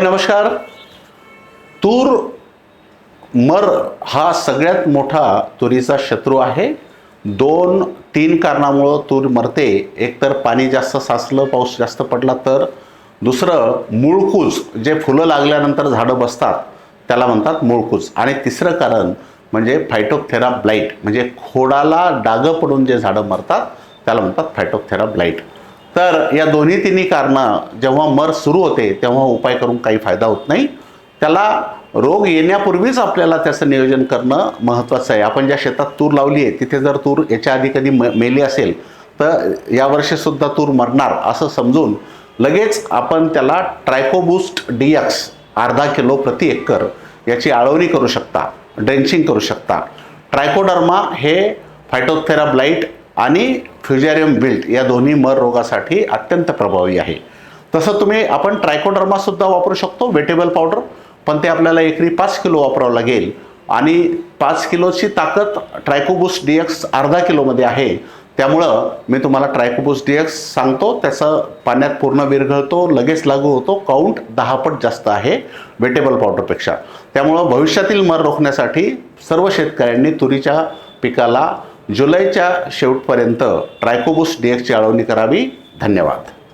नमस्कार. तूर मर हा सगळ्यात मोठा तुरीचा शत्रू आहे. दोन तीन कारणामुळं तूर मरते. एकतर पाणी जास्त साचलं पाऊस जास्त पडला तर. दुसरं मूळकूज जे फुलं लागल्यानंतर झाडं बसतात त्याला म्हणतात मूळकूज आणि तिसरं कारण म्हणजे फायटोथेरा ब्लाईट म्हणजे खोडाला डागं पडून जे झाडं मरतात त्याला म्हणतात फायटोथेरा ब्लाईट तर या दोन्ही तिन्ही कारणं जेव्हा मर सुरू होते तेव्हा उपाय करून काही फायदा होत नाही. त्याला रोग येण्यापूर्वीच आपल्याला त्याचं नियोजन करणं महत्त्वाचं आहे. आपण ज्या शेतात तूर लावली आहे तिथे जर तूर याच्या आधी कधी म मेली असेल तर यावर्षीसुद्धा तूर मरणार असं समजून लगेच आपण त्याला ट्रायकोबूस्ट डीएक्स अर्धा किलो प्रति एकर याची आळवणी करू शकता ड्रेंचिंग करू शकता. ट्रायकोडर्मा हे फायटोथेरा ब्लाईट आणि फ्युजॅरियम बिल्ट या दोन्ही मर रोगासाठी अत्यंत प्रभावी आहे. तसं तुम्ही आपण ट्रायकोडर्मासुद्धा वापरू शकतो वेटेबल पावडर पण ते आपल्याला एकरी पाच किलो वापरावं लागेल. आणि पाच किलोची ताकद ट्रायकोबुस डी एक्स अर्धा किलोमध्ये आहे. त्यामुळं मी तुम्हाला ट्रायकोबुस डी एक्स सांगतो त्याचं पाण्यात पूर्ण विरघळतो लगेच लागू होतो काउंट दहा पट जास्त आहे वेटेबल पावडरपेक्षा. त्यामुळं भविष्यातील मर रोखण्यासाठी सर्व शेतकऱ्यांनी तुरीच्या पिकाला जुलैच्या शेवटपर्यंत ट्रायकोबुस डी एक्सची आळवणी करावी. धन्यवाद.